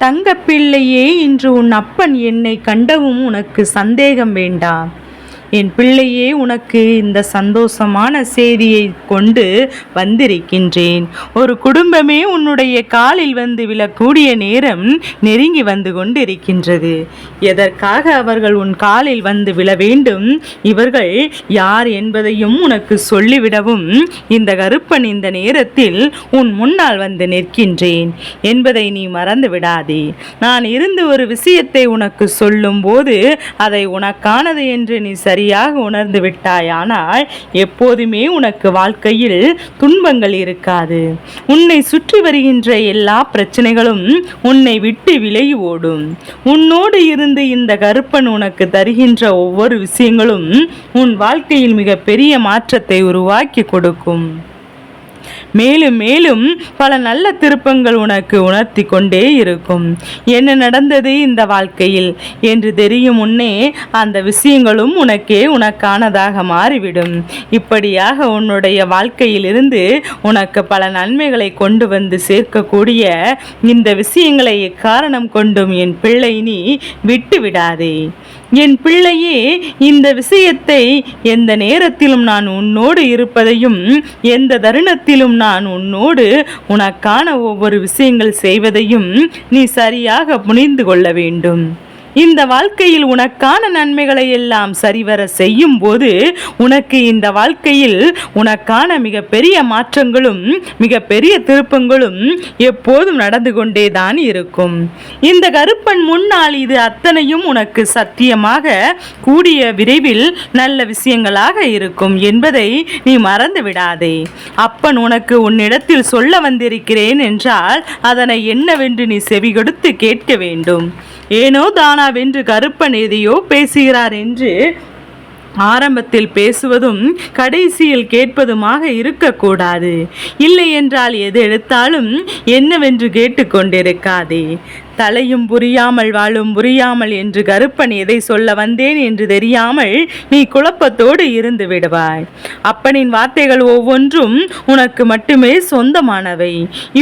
தங்கப்பிள்ளையே இன்று உன் அப்பன் என்னை கண்டவும் உனக்கு சந்தேகம் வேண்டாம் என் பிள்ளையே உனக்கு இந்த சந்தோஷமான செய்தியை கொண்டு வந்திருக்கின்றேன். ஒரு குடும்பமே உன்னுடைய காலில் வந்து விழக்கூடிய நேரம் நெருங்கி வந்து கொண்டிருக்கின்றது. எதற்காக அவர்கள் உன் காலில் வந்து விழ வேண்டும்? இவர்கள் யார் என்பதையும் உனக்கு சொல்லிவிடவும் இந்த கருப்பன் இந்த நேரத்தில் உன் முன்னால் வந்து நிற்கின்றேன் என்பதை நீ மறந்து விடாதே. நான் இருந்து ஒரு விஷயத்தை உனக்கு சொல்லும்போது அதை உனக்கானது என்று நீ சரி சரியாக உணர்ந்து விட்டாயானால் எப்போதுமே உனக்கு வாழ்க்கையில் துன்பங்கள் இருக்காது. உன்னை சுற்றி வருகின்ற எல்லா பிரச்சனைகளும் உன்னை விட்டு விலகி ஓடும். உன்னோடு இருந்து இந்த கருப்பன் உனக்கு தருகின்ற ஒவ்வொரு விஷயங்களும் உன் வாழ்க்கையில் மிக பெரிய மாற்றத்தை உருவாக்கி கொடுக்கும். மேலும் மேலும் பல நல்ல திருப்பங்கள் உனக்கு உணர்த்தி கொண்டே இருக்கும். என்ன நடந்தது இந்த வாழ்க்கையில்? என்று தெரியும் முன்னே அந்த விஷயங்களும் உனக்கே உனக்கானதாக மாறிவிடும். இப்படியாக உன்னுடைய வாழ்க்கையிலிருந்து உனக்கு பல நன்மைகளை கொண்டு வந்து சேர்க்கக்கூடிய இந்த விஷயங்களை காரணம் கொண்டும் என் பிள்ளை நீ விட்டு விடாதே என் பிள்ளையே இந்த விஷயத்தை எந்த நேரத்திலும் நான் உன்னோடு இருப்பதையும் எந்த தருணத்திலும் நான் உன்னோடு உனக்கான ஒவ்வொரு விஷயங்கள் செய்வதையும் நீ சரியாக புரிந்து கொள்ள வேண்டும். இந்த வாழ்க்கையில் உனக்கான நன்மைகளை எல்லாம் சரிவர செய்யும் போது உனக்கு இந்த வாழ்க்கையில் உனக்கான மிகப்பெரிய மாற்றங்களும் மிகப்பெரிய திருப்பங்களும் எப்போதும் நடந்து கொண்டே தான் இருக்கும். இந்த கருப்பன் முன்னால் இது அத்தனையும் உனக்கு சத்தியமாக கூடிய விரைவில் நல்ல விஷயங்களாக இருக்கும் என்பதை நீ மறந்து விடாதே. அப்பன் உனக்கு உன்னிடத்தில் சொல்ல வந்திருக்கிறேன் என்றால் அதனை என்னவென்று நீ செவி கொடுத்து கேட்க வேண்டும். ஏனோ தானாவென்று கருப்பன் எதையோ பேசுகிறார் என்று ஆரம்பத்தில் பேசுவதும் கடைசியில் கேட்பதுமாக இருக்கக்கூடாது. இல்லை என்றால் எது எடுத்தாலும் என்னவென்று கேட்டுக்கொண்டிருக்காதே. தலையும் புரியாமல் வாழும் புரியாமல் என்று கருப்பன் எதை சொல்ல வந்தேன் என்று தெரியாமல் நீ குழப்பத்தோடு இருந்து விடுவாய். அப்பனின் வார்த்தைகள் ஒவ்வொன்றும் உனக்கு மட்டுமே சொந்தமானவை.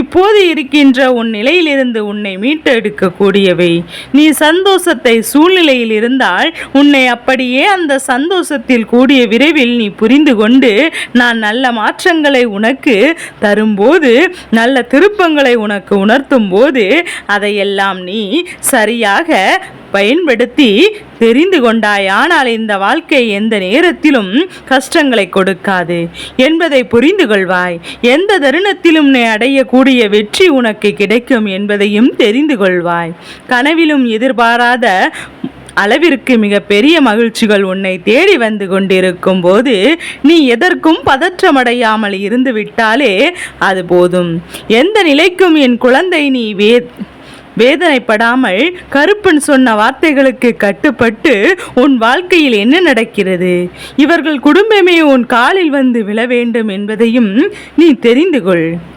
இப்போது இருக்கின்ற உன் நிலையிலிருந்து உன்னை மீட்டெடுக்கக்கூடியவை. நீ சந்தோஷத்தை சூழ்நிலையில் இருந்தால் உன்னை அப்படியே அந்த சந்தோஷத்தில் கூடிய விரைவில் நீ புரிந்து கொண்டு நான் நல்ல மாற்றங்களை உனக்கு தரும்போது நல்ல திருப்பங்களை உனக்கு உணர்த்தும் போது அதையெல்லாம் நீ சரியாக பயன்படுத்தி தெரிந்து கொண்டாயானால் இந்த வாழ்க்கை எந்த நேரத்திலும் கஷ்டங்களை கொடுக்காது. என்பதை புரிந்து கொள்வாய். எந்த தருணத்திலும் நீ அடையக்கூடிய வெற்றி உனக்கு கிடைக்கும் என்பதையும் தெரிந்து கொள்வாய். கனவிலும் எதிர்பாராத அளவிற்கு மிக பெரிய மகிழ்ச்சிகள் உன்னை தேடி வந்து கொண்டிருக்கும் போது நீ எதற்கும் பதற்றமடையாமல் இருந்து விட்டாலே அது போதும். எந்த நிலைக்கும் என் குழந்தை நீ வே வேதனைப்படாமல் கருப்பன் சொன்ன வார்த்தைகளுக்கு கட்டுப்பட்டு உன் வாழ்க்கையில் என்ன நடக்கிறது? இவர்கள் குடும்பமே உன் காலில் வந்து விழ வேண்டும் என்பதையும் நீ தெரிந்து கொள்.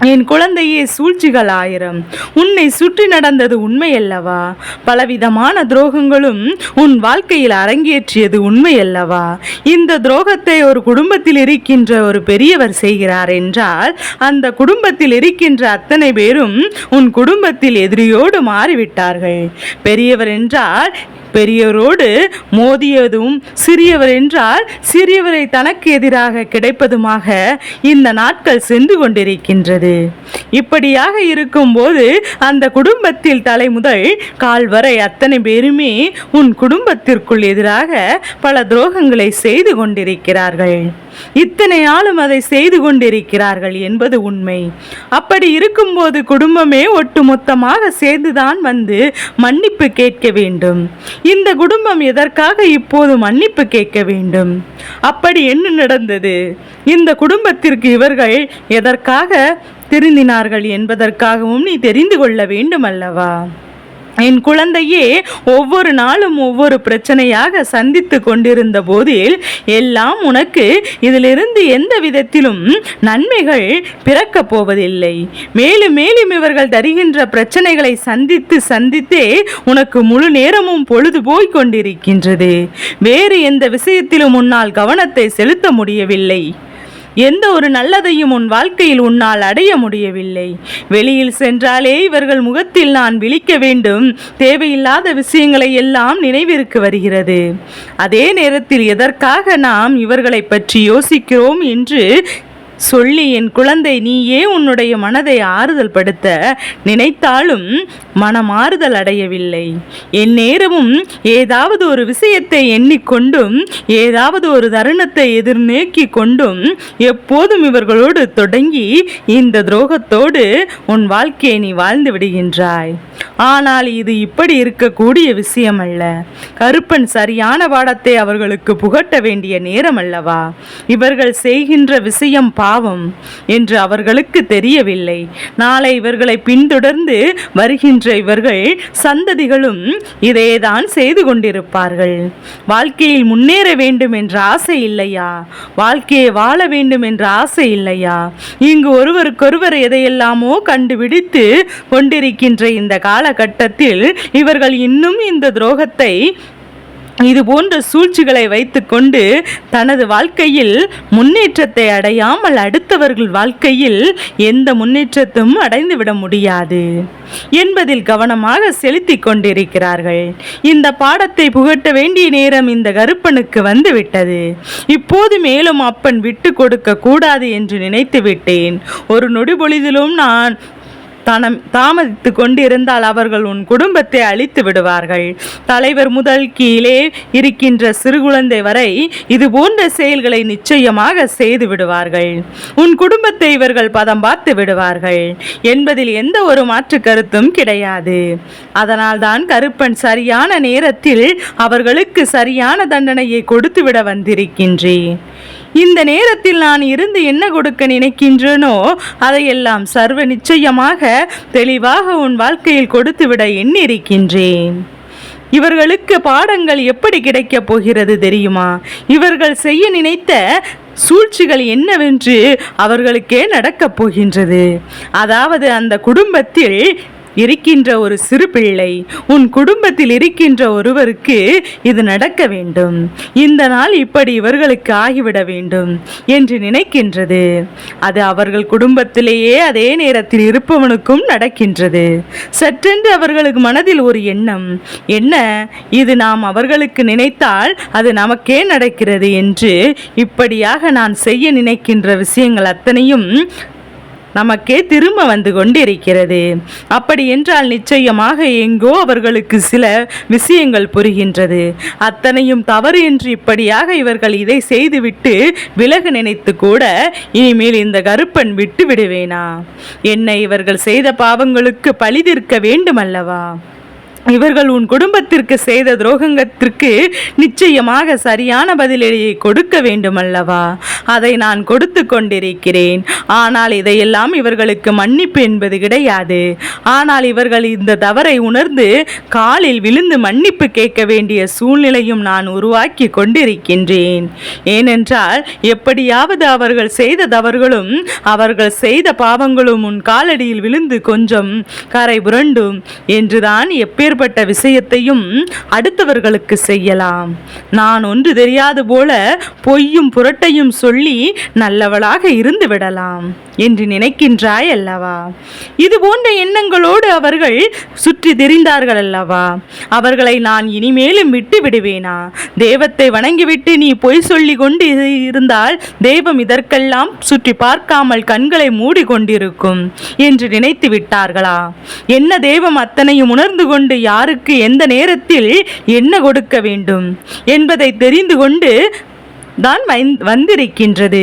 என் குழந்தையே சூழ்ச்சிகள் ஆயிரம் உன்னை சுற்றி நடந்தது உண்மையல்லவா? பலவிதமான துரோகங்களும் உன் வாழ்க்கையில் அரங்கேற்றியது உண்மையல்லவா? இந்த துரோகத்தை ஒரு குடும்பத்தில் இருக்கின்ற ஒரு பெரியவர் செய்கிறார் என்றால் அந்த குடும்பத்தில் இருக்கின்ற அத்தனை பேரும் உன் குடும்பத்தில் எதிரியோடு மாறிவிட்டார்கள். பெரியவர் என்றால் பெரியவரோடு மோதியதும் சிறியவர் என்றால் சிறியவரை தனக்கு எதிராக கிடைப்பதுமாக இந்த நாட்கள் சென்று கொண்டிருக்கின்றது. இப்படியாக இருக்கும்போது அந்த குடும்பத்தில் தலை முதல் கால் வரை அத்தனை பேருமே உன் குடும்பத்திற்குள் எதிராக பல துரோகங்களை செய்து கொண்டிருக்கிறார்கள். இத்தனை ஆளும் அதை செய்து கொண்டிருக்கிறார்கள் என்பது உண்மை. அப்படி இருக்கும்போது குடும்பமே ஒட்டுமொத்தமாக சேர்ந்துதான் வந்து மன்னிப்பு கேட்க வேண்டும். இந்த குடும்பம் எதற்காக இப்போது மன்னிப்பு கேட்க வேண்டும்? அப்படி என்ன நடந்தது? இந்த குடும்பத்திற்கு இவர்கள் எதற்காக திருந்தினார்கள் என்பதற்காகவும் நீ தெரிந்து கொள்ள வேண்டும் அல்லவா? என் குழந்தையே ஒவ்வொரு நாளும் ஒவ்வொரு பிரச்சனையாக சந்தித்து கொண்டிருந்த போதில் எல்லாம் உனக்கு இதிலிருந்து எந்த விதத்திலும் நன்மைகள் பிறக்கப் போவதில்லை. மேலும் மேலும் இவர்கள் தருகின்ற பிரச்சனைகளை சந்தித்து சந்தித்தே உனக்கு முழு நேரமும் பொழுது போய் கொண்டிருக்கின்றது. வேறு எந்த விஷயத்திலும் உன்னால் கவனத்தை செலுத்த முடியவில்லை. எந்த ஒரு நல்லதையும் உன் வாழ்க்கையில் உன்னால் அடைய முடியவில்லை. வெளியில் சென்றாலே இவர்கள் முகத்தில் நான் விழிக்க வேண்டும். தேவையில்லாத விஷயங்களை எல்லாம் நினைவிற்கு வருகிறது. அதே நேரத்தில் எதற்காக நாம் இவர்களை பற்றி யோசிக்கிறோம் என்று சொல்லி என் குழந்தை நீயே உன்னுடைய மனதை ஆறுதல் படுத்த நினைத்தாலும் மனமாறுதல் அடையவில்லை. என் நேரமும் ஏதாவது ஒரு விஷயத்தை எண்ணிக்கொண்டும் ஏதாவது ஒரு தருணத்தை எதிர்நோக்கி கொண்டும் எப்போதும் இவர்களோடு தொடங்கி இந்த துரோகத்தோடு உன் வாழ்க்கையை நீ வாழ்ந்து விடுகின்றாய். ஆனால் இது இப்படி இருக்கக்கூடிய விஷயம் அல்ல கருப்பன் சரியான பாடத்தை அவர்களுக்கு புகட்ட வேண்டிய நேரம் அல்லவா இவர்கள் செய்கின்ற விஷயம் பாவம் என்று அவர்களுக்கு தெரியவில்லை. நாளை இவர்களை பின்தொடர்ந்து வருகின்ற இவர்கள் சந்ததிகளும் இதையேதான் செய்து கொண்டிருப்பார்கள். வாழ்க்கையில் முன்னேற வேண்டும் என்ற ஆசை இல்லையா? வாழ்க்கையை வாழ வேண்டும் என்ற ஆசை இல்லையா? இங்கு ஒருவருக்கொருவர் எதையெல்லாமோ கண்டுபிடித்து கொண்டிருக்கின்ற இந்த காலகட்டத்தில் இவர்கள் இன்னும் இந்த துரோகத்தை இது போன்ற சூழ்ச்சிகளை வைத்துக்கொண்டு தனது வாழ்க்கையில் முன்னேற்றத்தை அடையாமல் அடுத்தவர்கள் வாழ்க்கையில் எந்த முன்னேற்றத்தும் அடைந்துவிட முடியாது என்பதில் கவனமாக செலுத்திக் கொண்டிருக்கிறார்கள். இந்த பாடத்தை புகட்ட வேண்டிய நேரம் இந்த கருப்பனுக்கு வந்துவிட்டது. இப்போது மேலும் அப்பன் விட்டு கொடுக்க கூடாது என்று நினைத்து விட்டேன் ஒரு நொடிபொழிதிலும் நான் தனம் தாமதித்து கொண்டிருந்தால் அவர்கள் உன் குடும்பத்தை அழித்து விடுவார்கள். தலைவர் முதல் கீழே இருக்கின்ற சிறு குழந்தை வரை இது போன்ற செயல்களை நிச்சயமாக செய்து விடுவார்கள். உன் குடும்பத்தை இவர்கள் பதம் பார்த்து விடுவார்கள். என்பதில் எந்த ஒரு மாற்று கருத்தும் கிடையாது. அதனால்தான் கருப்பன் சரியான நேரத்தில் அவர்களுக்கு சரியான தண்டனையை கொடுத்துவிட வந்திருக்கின்றேன். இந்த நேரத்தில் நான் இருந்து என்ன கொடுக்க நினைக்கின்றேனோ அதையெல்லாம் சர்வ நிச்சயமாக தெளிவாக உன் வாழ்க்கையில் கொடுத்துவிட எண்ணிருக்கின்றேன். இவர்களுக்கு பாடங்கள் எப்படி கிடைக்கப் போகிறது தெரியுமா? இவர்கள் செய்ய நினைத்த சூழ்ச்சிகள் என்னவென்று அவர்களுக்கே நடக்கப் போகின்றது. அதாவது அந்த குடும்பத்தில் இருக்கின்ற ஒரு சிறு பிள்ளை உன் குடும்பத்தில் இருக்கின்ற ஒருவருக்கு இது நடக்க வேண்டும். இந்த நாள் இப்படி இவர்களுக்கு ஆகிவிட வேண்டும் என்று நினைக்கின்றது. அது அவர்கள் குடும்பத்திலேயே அதே நேரத்தில் இருப்பவனுக்கும் நடக்கின்றது. சற்றென்று அவர்களுக்கு மனதில் ஒரு எண்ணம் என்ன இது நாம் அவர்களுக்கு நினைத்தால் அது நமக்கே நடக்கிறது என்று இப்படியாக நான் செய்ய நினைக்கின்ற விஷயங்கள் அத்தனையும் நமக்கே திரும்ப வந்து கொண்டிருக்கிறது. அப்படி என்றால் நிச்சயமாக எங்கோ அவர்களுக்கு சில விஷயங்கள் புரிகின்றது. அத்தனையும் தவறு என்று இப்படியாக இவர்கள் இதை செய்துவிட்டு விலகு நினைத்து கூட இனிமேல் இந்த கருப்பன் விட்டு விடுவேனா என்னை இவர்கள் செய்த பாவங்களுக்கு பழிதீர்க்க வேண்டுமல்லவா? இவர்கள் உன் குடும்பத்திற்கு செய்த துரோகங்கத்திற்கு நிச்சயமாக சரியான பதிலடியை கொடுக்க வேண்டுமல்லவா? அதை நான் கொடுத்து கொண்டிருக்கிறேன். ஆனால் இதையெல்லாம் இவர்களுக்கு மன்னிப்பு என்பது கிடையாது. ஆனால் இவர்கள் இந்த தவறை உணர்ந்து காலில் விழுந்து மன்னிப்பு கேட்க வேண்டிய சூழ்நிலையும் நான் உருவாக்கி கொண்டிருக்கின்றேன். ஏனென்றால் எப்படியாவது அவர்கள் செய்த தவறுகளும் அவர்கள் செய்த பாவங்களும் உன் காலடியில் விழுந்து கொஞ்சம் கரை புரண்டும் என்றுதான் எப்பேற்பட்ட விஷயத்தையும் அடுத்தவர்களுக்கு செய்யலாம். நான் ஒன்று தெரியாது போல பொய்யும் புரட்டையும் சொல்லி நல்லவளாக இருந்து விடலாம் என்று நினைக்கின்றாய் அல்லவா? இது போன்ற எண்ணங்களோடு அவர்கள் சுற்றி தெரிந்தார்கள் அல்லவா? அவர்களை நான் இனிமேலும் விட்டு விடுவேனா? தெய்வத்தை வணங்கிவிட்டு நீ பொய் சொல்லி கொண்டு இருந்தால் தெய்வம் இதற்கெல்லாம் சுற்றி பார்க்காமல் கண்களை மூடிக்கொண்டிருக்கும் என்று நினைத்து விட்டார்களா? என்ன தெய்வம் அத்தனையும் உணர்ந்து கொண்டு யாருக்கு எந்த நேரத்தில் என்ன கொடுக்க வேண்டும் என்பதை தெரிந்து கொண்டு தான் வந்திருக்கின்றது.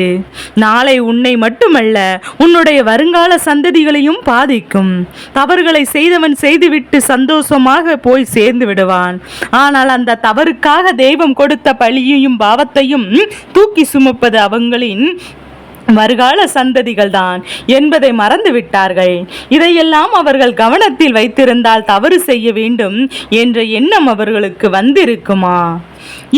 நாளை உன்னை மட்டுமல்ல உன்னுடைய வருங்கால சந்ததிகளையும் பாதிக்கும். தவறுகளை செய்தவன் செய்துவிட்டு சந்தோஷமாக போய் சேர்ந்து விடுவான். ஆனால் அந்த தவறுக்காக தெய்வம் கொடுத்த பழியையும் பாவத்தையும் தூக்கி சுமப்பது அவங்களின் வருகால சந்ததிகள் தான் என்பதை மறந்து விட்டார்கள் இதையெல்லாம் அவர்கள் கவனத்தில் வைத்திருந்தால் தவறு செய்ய வேண்டும் என்ற எண்ணம் அவர்களுக்கு வந்திருக்குமா?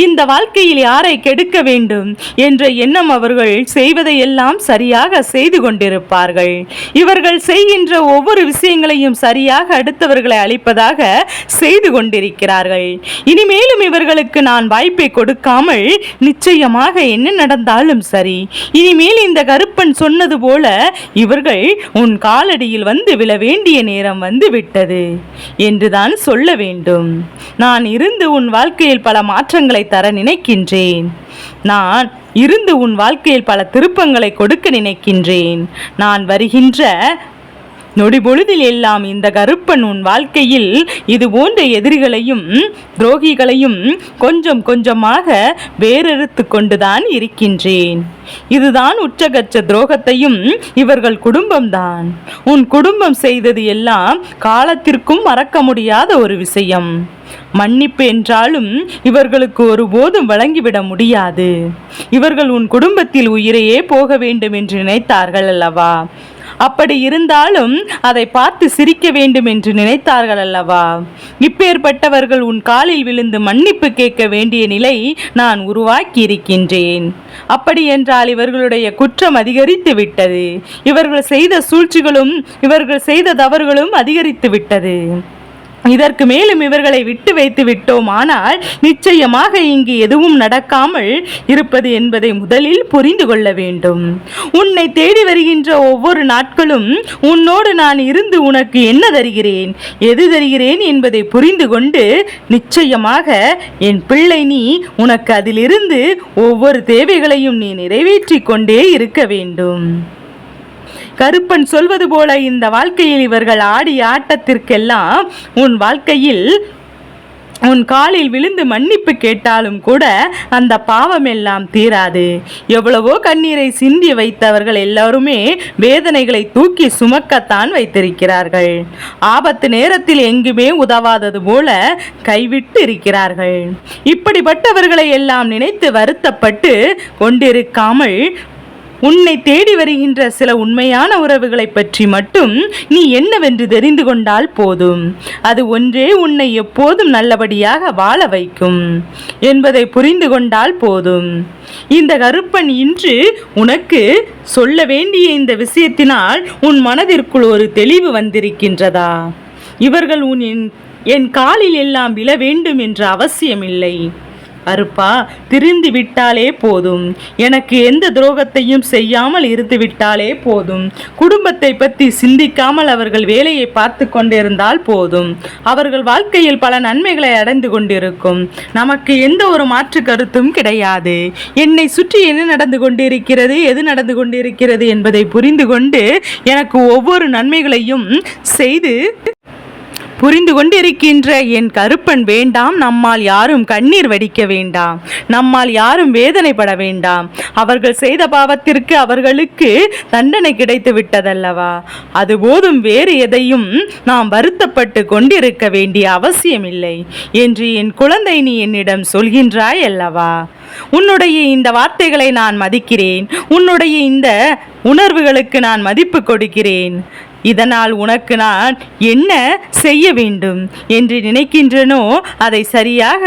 இந்த வாழ்க்கையில் யாரை கெடுக்க வேண்டும் என்ற எண்ணம் அவர்கள் செய்வதையெல்லாம் சரியாக செய்து கொண்டிருப்பார்கள். இவர்கள் செய்கின்ற ஒவ்வொரு விஷயங்களையும் சரியாக அடுத்தவர்களை அளிப்பதாக செய்து கொண்டிருக்கிறார்கள். இனிமேலும் இவர்களுக்கு நான் வாய்ப்பை கொடுக்காமல் நிச்சயமாக என்ன நடந்தாலும் சரி. இனிமேல் இந்த கருப்பன் சொன்னது போல இவர்கள் உன் காலடியில் வந்து விழ வேண்டிய நேரம் வந்து விட்டது என்றுதான் சொல்ல வேண்டும். நான் இருந்து உன் வாழ்க்கையில் பல மாற்றங்களை தர நினைக்கின்றேன். நான் இருந்து உன் வாழ்க்கையில் பல திருப்பங்களை கொடுக்க நினைக்கின்றேன். நான் வருகின்ற நொடி பொழுதில் எல்லாம் இந்த கருப்பன் உன் வாழ்க்கையில் இது போன்ற எதிரிகளையும் துரோகிகளையும் கொஞ்சம் கொஞ்சமாக வேறறுத்து கொண்டுதான் இருக்கின்றேன். இதுதான் உச்சகச்ச துரோகத்தையும் இவர்கள் குடும்பம்தான். உன் குடும்பம் செய்தது எல்லாம் காலத்திற்கும் மறக்க முடியாத ஒரு விஷயம். மன்னிப்பு என்றாலும் இவர்களுக்கு ஒருபோதும் வழங்கிவிட முடியாது. இவர்கள் உன் குடும்பத்தில் உயிரையே போக வேண்டும் என்று நினைத்தார்கள் அல்லவா? அப்படி இருந்தாலும் அதை பார்த்து சிரிக்க வேண்டும் என்று நினைத்தார்கள் அல்லவா? இப்பேற்பட்டவர்கள் உன் காலில் விழுந்து மன்னிப்பு கேட்க வேண்டிய நிலை நான் உருவாக்கி இருக்கின்றேன் அப்படி என்றால் இவர்களுடைய குற்றம் அதிகரித்து விட்டது. இவர்கள் செய்த சூழ்ச்சிகளும் இவர்கள் செய்த தவறுகளும் அதிகரித்து விட்டது. இதற்கு மேலும் இவர்களை விட்டு வைத்து விட்டோம். ஆனால் நிச்சயமாக இங்கு எதுவும் நடக்காமல் இருப்பது என்பதை முதலில் புரிந்து கொள்ள வேண்டும். உன்னை தேடி வருகின்ற ஒவ்வொரு நாட்களும் உன்னோடு நான் இருந்து உனக்கு என்ன தருகிறேன்? எது தருகிறேன் என்பதை புரிந்து கொண்டு நிச்சயமாக என் பிள்ளை நீ உனக்கு அதிலிருந்து ஒவ்வொரு தேவைகளையும் நீ நிறைவேற்றி கொண்டே இருக்க வேண்டும். கருப்பன் சொல்வது போல இந்த வாழ்க்கையில் இவர்கள் ஆடிய ஆட்டத்திற்கெல்லாம் உன் வாழ்க்கையில் உன் காலில் விழுந்து மன்னிப்பு கேட்டாலும் கூட அந்த பாவம் எல்லாம் தீராது. எவ்வளவோ கண்ணீரை சிந்தி வைத்தவர்கள் எல்லாருமே வேதனைகளை தூக்கி சுமக்கத்தான் வைத்திருக்கிறார்கள். ஆபத்து நேரத்தில் எங்குமே உதவாதது போல கைவிட்டு இருக்கிறார்கள். இப்படிப்பட்டவர்களை எல்லாம் நினைத்து வருத்தப்பட்டு கொண்டிருக்காமல் உன்னை தேடி வருகின்ற சில உண்மையான உறவுகளை பற்றி மட்டும் நீ என்னவென்று தெரிந்து கொண்டால் போதும். அது ஒன்றே உன்னை எப்போதும் நல்லபடியாக வாழ வைக்கும் என்பதை புரிந்து கொண்டால் போதும். இந்த கருப்பன் இன்று உனக்கு சொல்ல வேண்டிய இந்த விஷயத்தினால் உன் மனதிற்குள் ஒரு தெளிவு வந்திருக்கின்றதா? இவர்கள் உன் என் என் காலில் எல்லாம் விழ வேண்டும் என்ற அவசியமில்லை. அருப்பா திரிந்து விட்டாலே போதும். எனக்கு எந்த துரோகத்தையும் செய்யாமல் இருந்து விட்டாலே போதும். குடும்பத்தை பற்றி சிந்திக்காமல் அவர்கள் வேலையை பார்த்து கொண்டிருந்தால் போதும். அவர்கள் வாழ்க்கையில் பல நன்மைகளை அடைந்து கொண்டிருக்கும். நமக்கு எந்த ஒரு மாற்று கருத்தும் கிடையாது. என்னை சுற்றி என்ன நடந்து கொண்டிருக்கிறது எது நடந்து கொண்டிருக்கிறது என்பதை புரிந்து கொண்டு எனக்கு ஒவ்வொரு நன்மைகளையும் செய்து புரிந்து கொண்டிருக்கின்ற என் கருப்பன் வேண்டாம். நம்மால் யாரும் கண்ணீர் வடிக்க வேண்டாம். நம்மால் யாரும் வேதனைப்பட வேண்டாம். அவர்கள் செய்த பாவத்திற்கு அவர்களுக்கு தண்டனை கிடைத்து விட்டதல்லவா? அது போதும் வேறு எதையும் நாம் வருத்தப்பட்டு கொண்டிருக்க வேண்டிய அவசியமில்லை என்று என் குழந்தை நீ என்னிடம் சொல்கின்றாய் அல்லவா உன்னுடைய இந்த வார்த்தைகளை நான் மதிக்கிறேன். உன்னுடைய இந்த உணர்வுகளுக்கு நான் மதிப்பு கொடுக்கிறேன். இதனால் உனக்கு நான் என்ன செய்ய வேண்டும்? என்று நினைக்கின்றனோ அதை சரியாக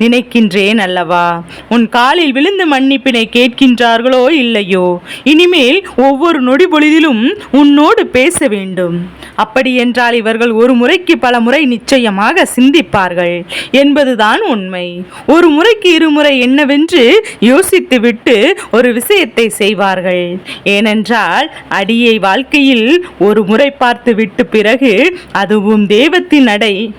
நினைக்கின்றேன் அல்லவா? உன் காலில் விழுந்து மன்னிப்பினை கேட்கின்றார்களோ இல்லையோ? இனிமேல் ஒவ்வொரு நொடி பொழுதிலும் உன்னோடு பேச வேண்டும். அப்படியென்றால் இவர்கள் ஒரு முறைக்கு பல முறை நிச்சயமாக சிந்திப்பார்கள். என்பதுதான் உண்மை. ஒரு முறைக்கு இருமுறை என்னவென்று யோசித்துவிட்டு ஒரு விஷயத்தை செய்வார்கள். ஏனென்றால் அடியை வாழ்க்கையில் ஒரு முறை பார்த்து விட்டு பிறகு அதுவும் தெய்வத்தின் நடை.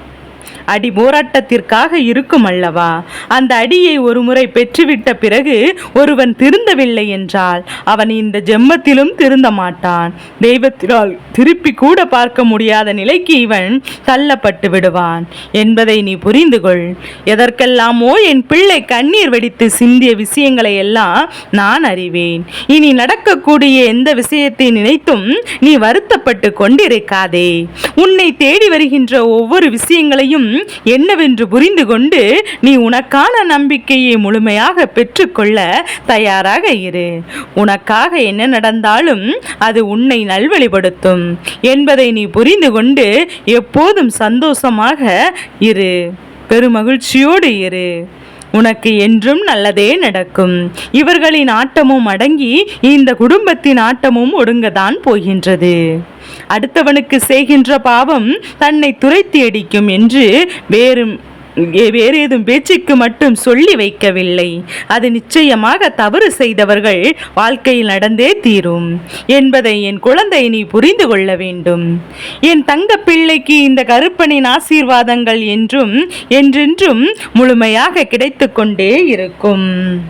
அடி போராட்டத்திற்காக இருக்கும் அல்லவா? அந்த அடியை ஒரு முறை பெற்றுவிட்ட பிறகு ஒருவன் திருந்தவில்லை என்றால் அவன் இந்த ஜெம்மத்திலும் திருந்த மாட்டான். தெய்வத்தினால் திருப்பி கூட பார்க்க முடியாத நிலைக்கு இவன் தள்ளப்பட்டு விடுவான். என்பதை நீ புரிந்து கொள். எதற்கெல்லாமோ என் பிள்ளை கண்ணீர் வெடித்து சிந்திய விஷயங்களை எல்லாம் நான் அறிவேன். இனி நடக்கக்கூடிய எந்த விஷயத்தை நினைத்தும் நீ வருத்தப்பட்டு கொண்டிருக்காதே. உன்னை தேடி வருகின்ற ஒவ்வொரு விஷயங்களையும் என்னவென்று புரிந்து கொண்டு நீ உனக்கான நம்பிக்கையை முழுமையாக பெற்றுக்கொள்ள தயாராக இரு. உனக்காக என்ன நடந்தாலும் அது உன்னை நல்வழிப்படுத்தும் என்பதை நீ புரிந்து கொண்டு எப்போதும் சந்தோஷமாக இரு. பெருமகிழ்ச்சியோடு இரு. உனக்கு என்றும் நல்லதே நடக்கும். இவர்களின் ஆட்டமும் அடங்கி இந்த குடும்பத்தின் ஆட்டமும் ஒடுங்கதான் போகின்றது. அடுத்தவனுக்கு செய்கின்ற பாவம் தன்னை துரைத்தி அடிக்கும் என்று வேறும் ஏ- வேறு ஏதும் பேச்சுக்கு மட்டும் சொல்லி வைக்கவில்லை. அது நிச்சயமாக தவறு செய்தவர்கள் வாழ்க்கையில் நடந்தே தீரும். என்பதை என் குழந்தை நீ புரிந்து கொள்ள வேண்டும். என் தங்க பிள்ளைக்கு இந்த கருப்பனின் ஆசீர்வாதங்கள் என்றும் என்றென்றும் முழுமையாக கிடைத்து கொண்டே இருக்கும்.